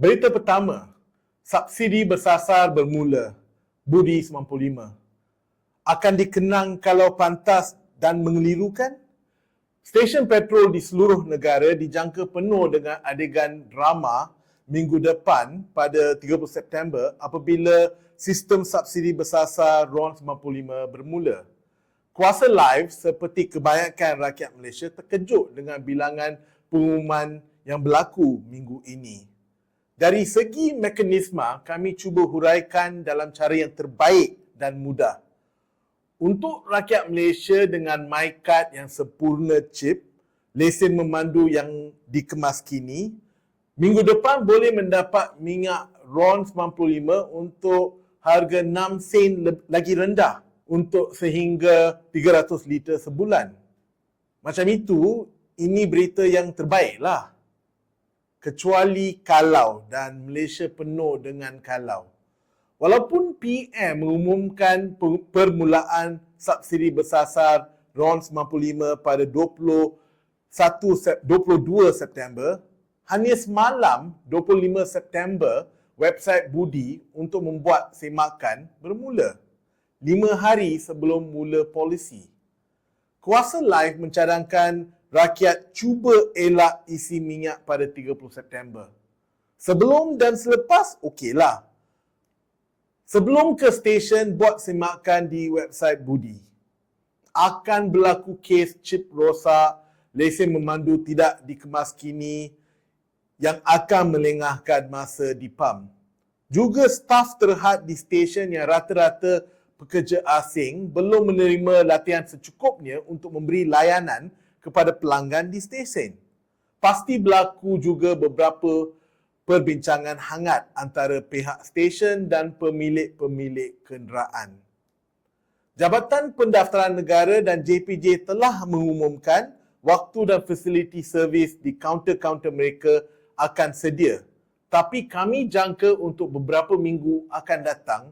Berita pertama, subsidi bersasar bermula, Budi 95. Akan dikenang kalau pantas dan mengelirukan? Stesen petrol di seluruh negara dijangka penuh dengan adegan drama minggu depan pada 30 September apabila sistem subsidi bersasar RON 95 bermula. Kuasa live seperti kebanyakan rakyat Malaysia terkejut dengan bilangan pengumuman yang berlaku minggu ini. Dari segi mekanisme, kami cuba huraikan dalam cara yang terbaik dan mudah. Untuk rakyat Malaysia dengan MyCard yang sempurna chip, lesen memandu yang dikemas kini, minggu depan boleh mendapat minyak RON 95 untuk harga 6 sen lagi rendah untuk sehingga 300 liter sebulan. Macam itu, ini berita yang terbaik lah. Kecuali kalau dan Malaysia penuh dengan kalau. Walaupun PM mengumumkan permulaan subsidi bersasar RON 95 pada 21 22 September, hanya semalam 25 September website Budi untuk membuat semakan bermula. Lima hari sebelum mula polisi. Kuasa Live mencadangkan rakyat cuba elak isi minyak pada 30 September. Sebelum dan selepas, okeylah. Sebelum ke stesen, buat semakan di website Budi. Akan berlaku kes chip rosak, lesen memandu tidak dikemas kini yang akan melengahkan masa di PAM. Juga staf terhad di stesen yang rata-rata pekerja asing belum menerima latihan secukupnya untuk memberi layanan kepada pelanggan di stesen. Pasti berlaku juga beberapa perbincangan hangat antara pihak stesen dan pemilik-pemilik kenderaan. Jabatan Pendaftaran Negara dan JPJ telah mengumumkan waktu dan fasiliti servis di kaunter-kaunter mereka akan sedia. Tapi kami jangka untuk beberapa minggu akan datang,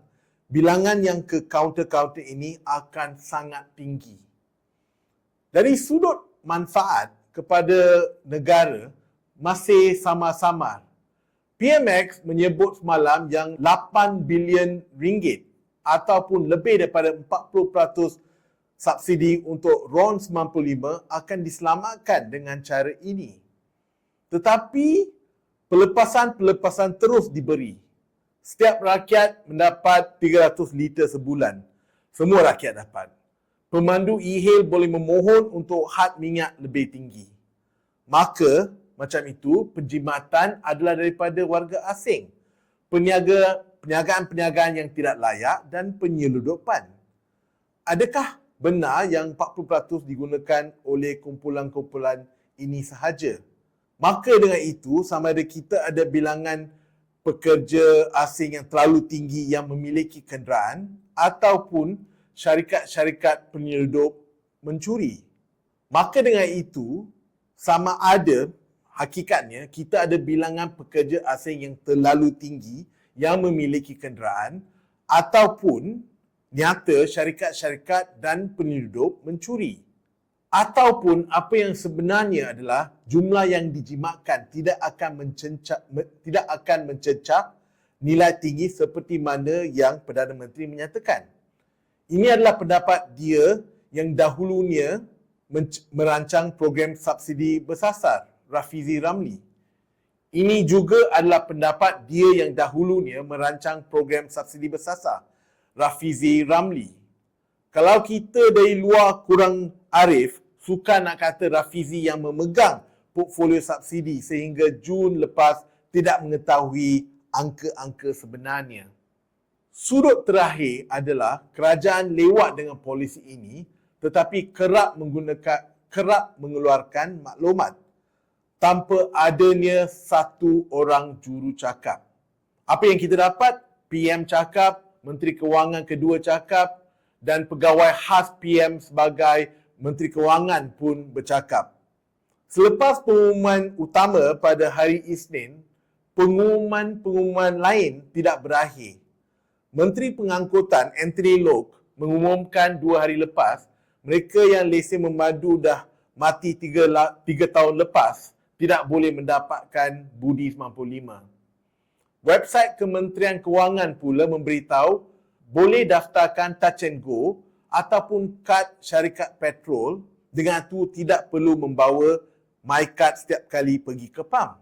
bilangan yang ke kaunter-kaunter ini akan sangat tinggi. Dari sudut manfaat kepada negara, masih sama-sama PMX menyebut semalam yang 8 bilion ringgit ataupun lebih daripada 40% subsidi untuk RON 95 akan diselamatkan dengan cara ini. Tetapi pelepasan-pelepasan terus diberi. Setiap rakyat mendapat 300 liter sebulan. Semua rakyat dapat. Pemandu e-hail boleh memohon untuk had minyak lebih tinggi. Maka macam itu penjimatan adalah daripada warga asing, peniaga perniagaan-perniagaan yang tidak layak dan penyeludupan. Adakah benar yang 40% digunakan oleh kumpulan-kumpulan ini sahaja? Maka dengan itu, sama ada kita ada bilangan pekerja asing yang terlalu tinggi yang memiliki kenderaan ataupun syarikat-syarikat penyeludup mencuri. Maka dengan itu, sama ada hakikatnya kita ada bilangan pekerja asing yang terlalu tinggi yang memiliki kenderaan ataupun nyata syarikat-syarikat dan penduduk mencuri. Ataupun apa yang sebenarnya adalah jumlah yang dijimatkan tidak akan mencecah, tidak akan mencecah nilai tinggi seperti mana yang Perdana Menteri menyatakan. Ini adalah pendapat dia yang dahulunya merancang program subsidi bersasar Rafizi Ramli. Ini juga adalah pendapat dia yang dahulunya merancang program subsidi bersasar, Rafizi Ramli. Kalau kita dari luar kurang arif, suka nak kata Rafizi yang memegang portfolio subsidi sehingga Jun lepas tidak mengetahui angka-angka sebenarnya. Sudut terakhir adalah kerajaan lewat dengan polisi ini tetapi kerap menggunakan kerap mengeluarkan maklumat tanpa adanya satu orang juru cakap. Apa yang kita dapat? PM cakap, Menteri Kewangan kedua cakap dan pegawai khas PM sebagai Menteri Kewangan pun bercakap. Selepas pengumuman utama pada hari Isnin, pengumuman-pengumuman lain tidak berakhir. Menteri Pengangkutan Anthony Lok mengumumkan dua hari lepas mereka yang lesen memadu dah mati tiga, tiga tahun lepas tidak boleh mendapatkan budi 95. Website Kementerian Kewangan pula memberitahu boleh daftarkan touch and go ataupun kad syarikat petrol dengan tu tidak perlu membawa my card setiap kali pergi ke pam.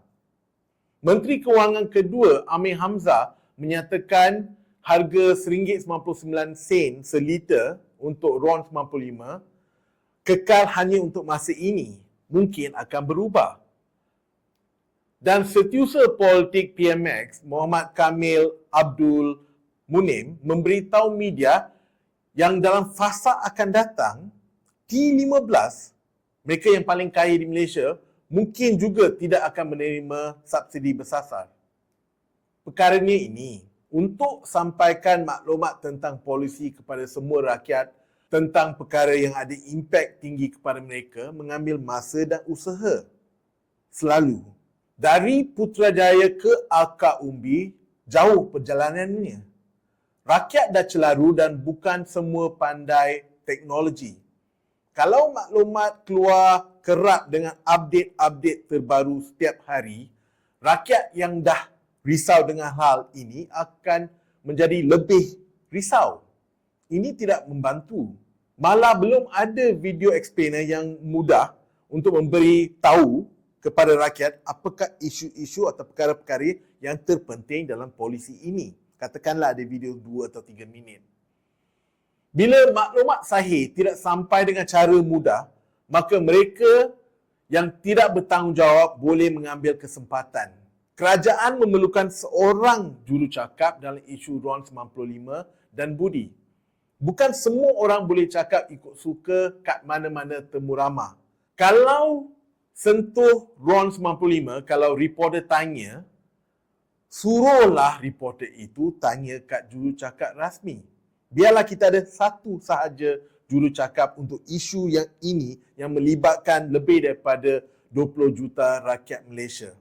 Menteri Kewangan kedua Amir Hamzah menyatakan harga RM1.99 seliter untuk RON 95 kekal hanya untuk masa ini. Mungkin akan berubah. Dan setiausaha politik PMX, Muhammad Kamil Abdul Munim, memberitahu media yang dalam fasa akan datang, T15, mereka yang paling kaya di Malaysia, mungkin juga tidak akan menerima subsidi bersasar. Perkara ini, untuk sampaikan maklumat tentang polisi kepada semua rakyat tentang perkara yang ada impak tinggi kepada mereka mengambil masa dan usaha. Selalu dari Putrajaya ke Alka Umbi, jauh perjalanannya. Rakyat dah celaru dan bukan semua pandai teknologi. Kalau maklumat keluar kerap dengan update-update terbaru setiap hari, rakyat yang dah risau dengan hal ini akan menjadi lebih risau. Ini tidak membantu. Malah belum ada video explainer yang mudah untuk memberi tahu kepada rakyat apakah isu-isu atau perkara-perkara yang terpenting dalam polisi ini. Katakanlah ada video 2 atau 3 minit. Bila maklumat sahih tidak sampai dengan cara mudah, maka mereka yang tidak bertanggungjawab boleh mengambil kesempatan. Kerajaan memerlukan seorang jurucakap dalam isu RON 95 dan budi. Bukan semua orang boleh cakap ikut suka kat mana-mana temu ramah. Kalau sentuh RON 95 kalau reporter tanya suruhlah reporter itu tanya kat juru cakap rasmi biarlah kita ada satu sahaja juru cakap untuk isu yang ini yang melibatkan lebih daripada 20 juta rakyat Malaysia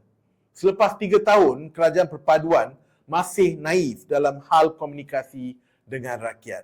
selepas 3 tahun kerajaan perpaduan masih naif dalam hal komunikasi dengan rakyat